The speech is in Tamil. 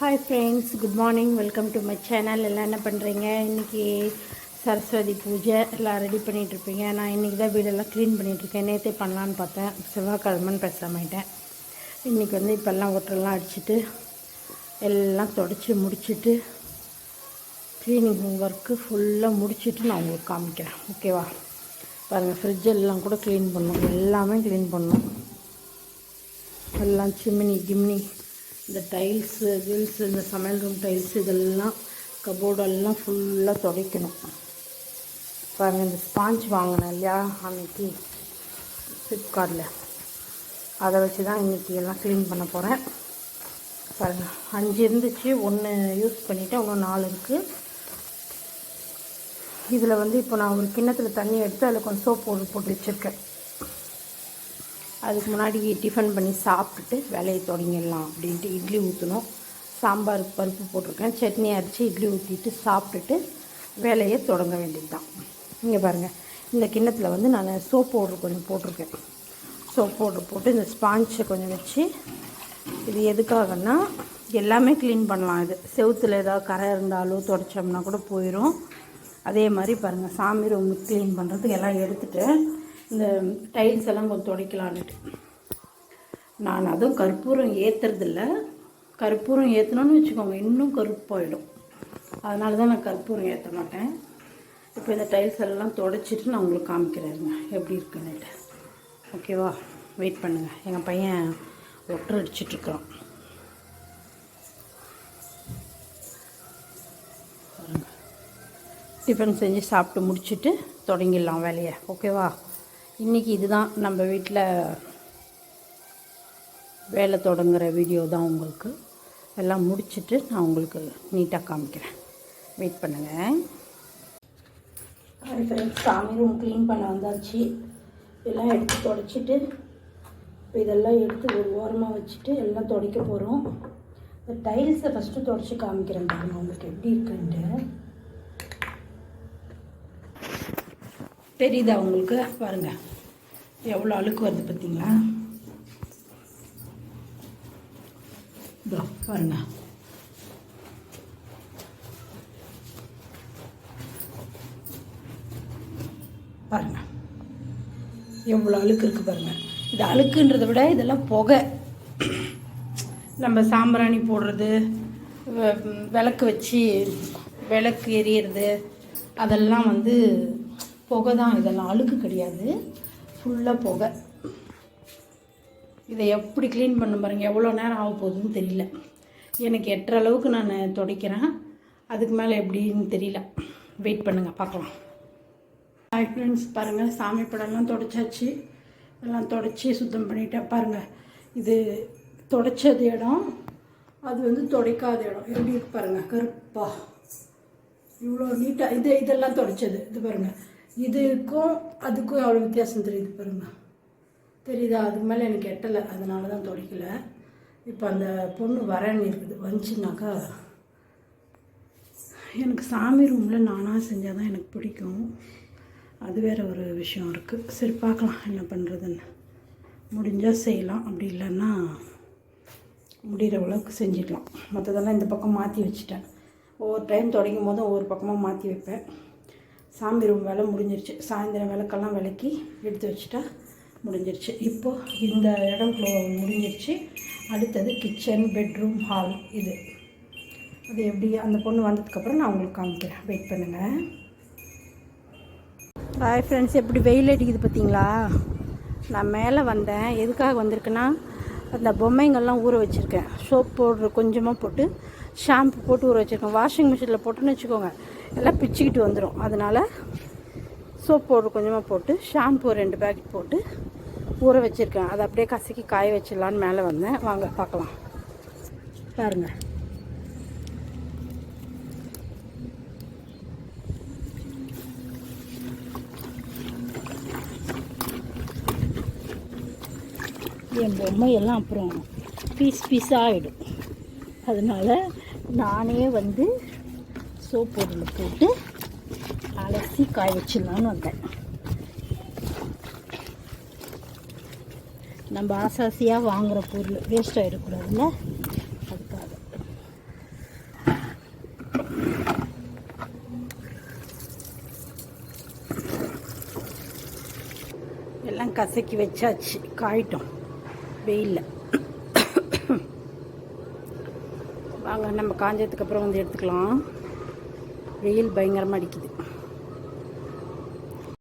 Hi friends good morning welcome to my channel எல்லாம் என்ன பண்ணுறீங்க இன்றைக்கி சரஸ்வதி பூஜை. எல்லாம் ரெடி பண்ணிகிட்ருப்பீங்க நான் இன்றைக்கி தான் வீடெல்லாம் க்ளீன் பண்ணிகிட்ருக்கேன் நேற்றே பண்ணலான்னு பார்த்தேன். செவ்வாய்க்கிழமைன்னு பேசாமட்டேன் இன்றைக்கி வந்து இப்போல்லாம் ஒட்டரெல்லாம் அடிச்சுட்டு எல்லாம் தொடச்சி முடிச்சுட்டு க்ளீனிங் ஒர்க்கு ஃபுல்லாக முடிச்சுட்டு நான் உங்களுக்கு காமிக்கிறேன். ஓகேவா பாருங்கள் ஃப்ரிட்ஜ் எல்லாம் கூட க்ளீன் பண்ணணும். எல்லாமே க்ளீன் பண்ணணும். எல்லாம் சிம்னி கிம்னி இந்த டைல்ஸு கில்ஸு இந்த சமையல் ரூம் டைல்ஸ் இதெல்லாம் கபோர்டெல்லாம் ஃபுல்லாக துடைக்கணும். பாருங்கள் இந்த ஸ்பாஞ்ச் வாங்கினேன் இல்லையா அன்னைக்கு ஃப்ளிப்கார்ட்டில் அதை வச்சு தான் இன்றைக்கி எல்லாம் க்ளீன் பண்ண போகிறேன் பாருங்கள் அஞ்சு இருந்துச்சு ஒன்று யூஸ் பண்ணிவிட்டேன் இன்னும் நாலு இருக்குது இதில் வந்து இப்போ நான் ஒரு கிண்ணத்தில் தண்ணி எடுத்து அதில் கொஞ்சம் சோப் போட்டு போட்டு வச்சுருக்கேன். அதுக்கு முன்னாடி டிஃபன் பண்ணி சாப்பிட்டுட்டு வேலையை தொடங்கிடலாம் அப்படின்ட்டு இட்லி ஊற்றணும் சாம்பார் பருப்பு போட்டிருக்கேன். சட்னி அரைச்சி இட்லி ஊற்றிட்டு சாப்பிட்டுட்டு வேலையை தொடங்க வேண்டியது தான் இங்கே பாருங்கள் இந்த கிண்ணத்தில் வந்து நான் சோப் பவுடர் கொஞ்சம் போட்டிருக்கேன். சோப் பவுடர் போட்டு இந்த ஸ்பாஞ்சை கொஞ்சம் வச்சு இது எதுக்காகன்னா எல்லாமே க்ளீன் பண்ணலாம் இது. செவுத்தில் ஏதாவது கரை இருந்தாலோ தொடச்சோம்னா கூட போயிடும் அதே மாதிரி பாருங்கள் சாமி ரூம் க்ளீன் பண்ணுறதுக்கு எல்லாம் எடுத்துகிட்டு இந்த டைல்ஸ் எல்லாம் கொஞ்சம் துடைக்கலான்ட்டு நான் அதுவும் கற்பூரம் ஏற்றுறதில்ல கற்பூரம் ஏற்றணும்னு வச்சுக்கோங்க இன்னும் கருப்பாயிடும். அதனால தான் நான் கற்பூரம் ஏற்ற மாட்டேன். இப்போ இந்த டைல்ஸ் எல்லாம் துடைச்சிட்டு நான் உங்களுக்கு காமிக்கிறேருங்க எப்படி இருக்குன்னுட்டு. ஓகேவா? வெயிட் பண்ணுங்கள் எங்கள் பையன் ஒட்டர் அடிச்சிட்ருக்குறான். டிஃபன் செஞ்சு சாப்பிட்டு முடிச்சுட்டு தொடங்கிடலாம் வேலையை. ஓகேவா? இன்றைக்கி இதுதான் நம்ம வீட்டில் வேலை தொடங்குற வீடியோ தான் உங்களுக்கு. எல்லாம் முடிச்சுட்டு நான் உங்களுக்கு நீட்டாக காமிக்கிறேன். வெயிட் பண்ணுங்கள் ஃப்ரெண்ட்ஸ் சாமி ரூம் க்ளீன் பண்ண வந்தாச்சு. எல்லாம் எடுத்து தொடச்சிட்டு இப்போ இதெல்லாம் எடுத்து ஒரு ஓரமாக வச்சுட்டு எல்லாம் துடைக்க போகிறோம் இந்த டைல்ஸை ஃபஸ்ட்டு தொடச்சி காமிக்கிறேன் பாருங்கள் உங்களுக்கு எப்படி இருக்குன்ட்டு. தெரியுதா உங்களுக்கு? பாருங்கள் எவ்வளோ அழுக்கு வருது பார்த்தீங்களா இதோ பாருங்க. பாருங்க. எவ்வளோ அழுக்கு இருக்குது பாருங்க. இது அழுக்குன்றதை விட இதெல்லாம் புகை. நம்ம சாம்பிராணி போடுறது விளக்கு வச்சு விளக்கு எரியறது அதெல்லாம் வந்து புகை தான் இதெல்லாம் அழுக்கு கிடையாது. ஃபுல்லாக புகை. இதை எப்படி க்ளீன் பண்ண பாருங்கள் எவ்வளோ நேரம் ஆக போகுதுன்னு தெரியல. எனக்கு எட்டுற அளவுக்கு நான் துடைக்கிறேன். அதுக்கு மேலே எப்படின்னு தெரியல. வெயிட் பண்ணுங்கள் பார்க்கலாம். ஹாய் ஃப்ரெண்ட்ஸ் பாருங்கள் சாமி படம்லாம் தொடச்சாச்சு. எல்லாம் தொடச்சி சுத்தம் பண்ணிட்டேன் பாருங்கள் இது தொடச்சது இடம் அது வந்து துடைக்காத இடம். எப்படி இருக்கு பாருங்கள் கருப்பா. இவ்வளோ நீட்டாக இது இதெல்லாம் தொடச்சது. இது பாருங்கள் இதுக்கும் அதுக்கும் அவ்வளோ வித்தியாசம் தெரியுது பாருங்க. தெரியுதா? அதுக்கு மேலே எனக்கு எட்டலை. அதனால தான் துடைக்கல. இப்போ அந்த பொண்ணு வரேன்னு இருக்குது. வந்துச்சுனாக்கா எனக்கு சாமி ரூமில் நானாக செஞ்சால் தான் எனக்கு பிடிக்கும். அது வேற ஒரு விஷயம் இருக்குது சரி பார்க்கலாம் என்ன பண்ணுறதுன்னு முடிஞ்சால் செய்யலாம். அப்படி இல்லைன்னா முடிகிற அளவுக்கு செஞ்சிடலாம் மற்றதெல்லாம் இந்த பக்கம் மாற்றி வச்சுட்டேன். ஒவ்வொரு டைம் தொடங்கும் போதும் ஒவ்வொரு பக்கமாக மாற்றி வைப்பேன். சாமி ரூம் வேலை முடிஞ்சிருச்சு. சாயந்தரம் விளக்கெல்லாம் விளக்கி எடுத்து வச்சுட்டா முடிஞ்சிருச்சு. இப்போது இந்த இடம் முடிஞ்சிருச்சு. அடுத்தது கிச்சன் பெட்ரூம் ஹால் இது. அது எப்படி? அந்த பொண்ணு வந்ததுக்கப்புறம் நான் உங்களுக்கு காமிக்கிறேன். வெயிட் பண்ணுங்கள் ஹாய் ஃப்ரெண்ட்ஸ் எப்படி வெயில் அடிக்குது பார்த்தீங்களா? நான் மேலே வந்தேன். எதுக்காக வந்திருக்குன்னா அந்த பொம்மைங்கள்லாம் ஊற வச்சுருக்கேன். சோப் பவுட்ரு கொஞ்சமாக போட்டு ஷாம்பு போட்டு ஊற வச்சுருக்கேன் வாஷிங் மிஷினில் போட்டுன்னு வச்சுக்கோங்க. எல்லாம் பிச்சுக்கிட்டு வந்துடும் அதனால் சோப் பவுடர் கொஞ்சமாக போட்டு ஷாம்பு ரெண்டு பேக்கெட் போட்டு ஊற வச்சுருக்கேன். அதை அப்படியே கசக்கி காய வச்சிடலான்னு மேலே வந்தேன். வாங்க பார்க்கலாம். பாருங்கள் என் பொம்மையெல்லாம் அப்புறம் பீஸ் பீஸாக ஆகிடும் அதனால் நானே வந்து சோப்பு பொருள் போட்டு அலசி காய வச்சிடலான்னு வந்தேன். நம்ம ஆசாசியாக வாங்குகிற பொருள் வேஸ்ட் ஆகிடக்கூடாதுல்ல அதுக்காக. எல்லாம் கசக்கி வச்சாச்சு. காயிட்டோம். வெயிலில். வாங்க நம்ம காஞ்சதுக்கு அப்புறம் வந்து எடுத்துக்கலாம். வெயில் பயங்கரமாக அடிக்குது.